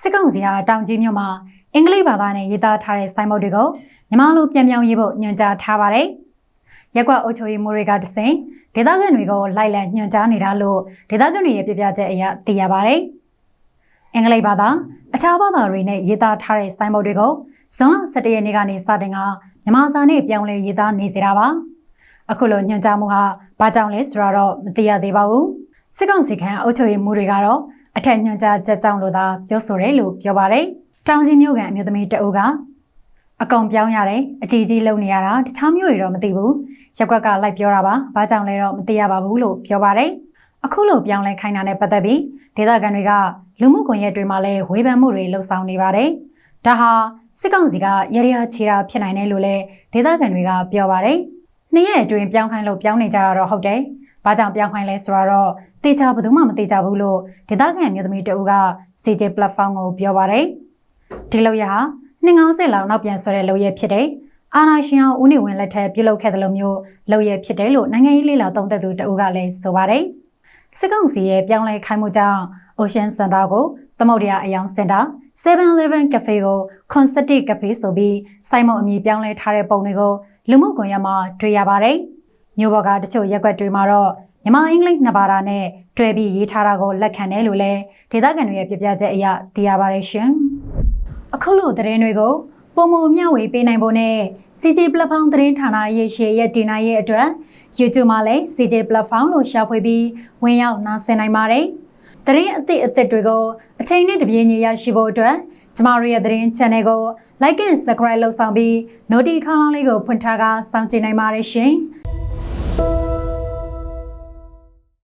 စစ်ကောင်စီဟာတောင်ကြီးမြို့မှာအင်္ဂလိပ်ဘာသာနဲ့ရေးသားထားတဲ့ဆိုင်းဘုတ်တွေကိုမြန်မာလိုပြန်ပြောင်းရေးဖို့ညွှန်ကြားထားပါတယ်။ရက်ကွက်အုပ်ချုပ်ရေးမှူးတွေကတစဉ်ဒေသခံတွေကိုလိုက်လံညွှန်ကြားနေတာလို့ဒေသခံတွေရဲ့ပြပြချက်အရသိရပါတယ်။အင်္ဂလိပ်ဘာသာအခြားဘာသာတွေနဲ့ရေးသားထားတဲ့ဆိုင်းဘုတ်တွေကိုဇွန်လ17ရက်နေ့ကနေစတင်ကမြန်မာစာနဲ့ပြောင်းလဲရေးသားနေစေတာပါ။အခုလိုညွှန်ကြားမှုဟာဘာကြောင့်လဲဆိုတာတော့မသိရသေးပါဘူး။စစ်ကောင်စီခန့်အုပ်ချုပ်ရေးမှူးတွေကတော့ အထက်ညွှန်ကြားချက်ကြောင့်လို့သာပြောဆိုတယ်လို့ပြောပါတယ်။တောင်ကြီးမြို့ကန်အမျိုးသမီးတအုပ်ကအကောင်ပြောင်းရတယ်အတီးကြီးလုံနေရတာတခြားမျိုးတွေတော့မသိဘူး။ရက်ကွက်ကလိုက်ပြောတာပါ။ဘာကြောင့်လဲတော့မသိရပါဘူးလို့ပြောပါတယ်။အခုလိုပြောင်းလဲခိုင်းတာနဲ့ပတ်သက်ပြီးဒေသခံတွေကလူမှုကွန်ရက်တွေမှာလည်းဝေဖန်မှုတွေလှုံ့ဆော်နေပါတယ်။ဒါဟာစစ်ကောင်စီကရရချေတာဖြစ်နိုင်တယ်လို့လည်းဒေသခံတွေကပြောပါတယ်။နှစ်ရက်အတွင်းပြောင်းခိုင်းလို့ပြောင်းနေကြရတော့ဟုတ်တယ်။ ဘာကြောင့်ပြောင်းခိုင်းလဲဆိုတော့တေချာဘယ်သူမှမတေချာဘူးလို့ဒေသခံမျိုးသမီးတဦးက CJ platform ကိုပြောပါတယ်။ဒီလောက်ရဟာ290လောက်နောက်ပြန်ဆွဲတဲ့လောက်ရဖြစ်တယ်။အာနာရှင်အောင်ဦးနေဝင်လက်ထက်ပြုလုပ်ခဲ့တဲ့လိုမျိုးလောက်ရဖြစ်တယ်လို့နိုင်ငံရေးလေလာသုံးသပ်သူတဦးကလည်းဆိုပါတယ်။စစ်ကောင်စီရဲ့ပြောင်းလဲခိုင်းမှုကြောင့် Ocean Center ကိုသမုဒ္ဒရာအယောင်စင်တာ 7-Eleven Cafe ကို Concerted Cafe ဆိုပြီးစိုက်မုံအမည်ပြောင်းလဲထားတဲ့ပုံတွေကိုလူမှုကွန်ရက်မှာတွေ့ရပါတယ်။ မြို့ပေါ်ကတချို့ရက်ွက်တွေမှာတော့မြန်မာအင်္ဂလိပ်နှစ်ဘာသာနဲ့တွဲပြီးရေးထားတာကိုလက်ခံတယ်လို့လည်းဒေသခံတွေရဲ့ပြပြချက်အရသိရပါတယ်ရှင်။အခုလိုသတင်းတွေကိုပုံမမျှဝေပေးနိုင်ဖို့နဲ့ CJ Platform သတင်းဌာနရဲ့ရှေ့ရဲ့တင်နိုင်ရဲ့အတွက် YouTube မှာလည်း CJ Platform လို့ရှာဖွေပြီးဝင်ရောက်နားဆင်နိုင်ပါတယ်။သတင်းအသစ်အသစ်တွေကိုအချိန်နဲ့တပြေးညီရရှိဖို့အတွက်ကျမတို့ရဲ့သတင်း channel ကို like and subscribe လုပ်ဆောင်ပြီး notification လေးကိုဖွင့်ထားကစောင့်ကြည့်နိုင်ပါတယ်ရှင်။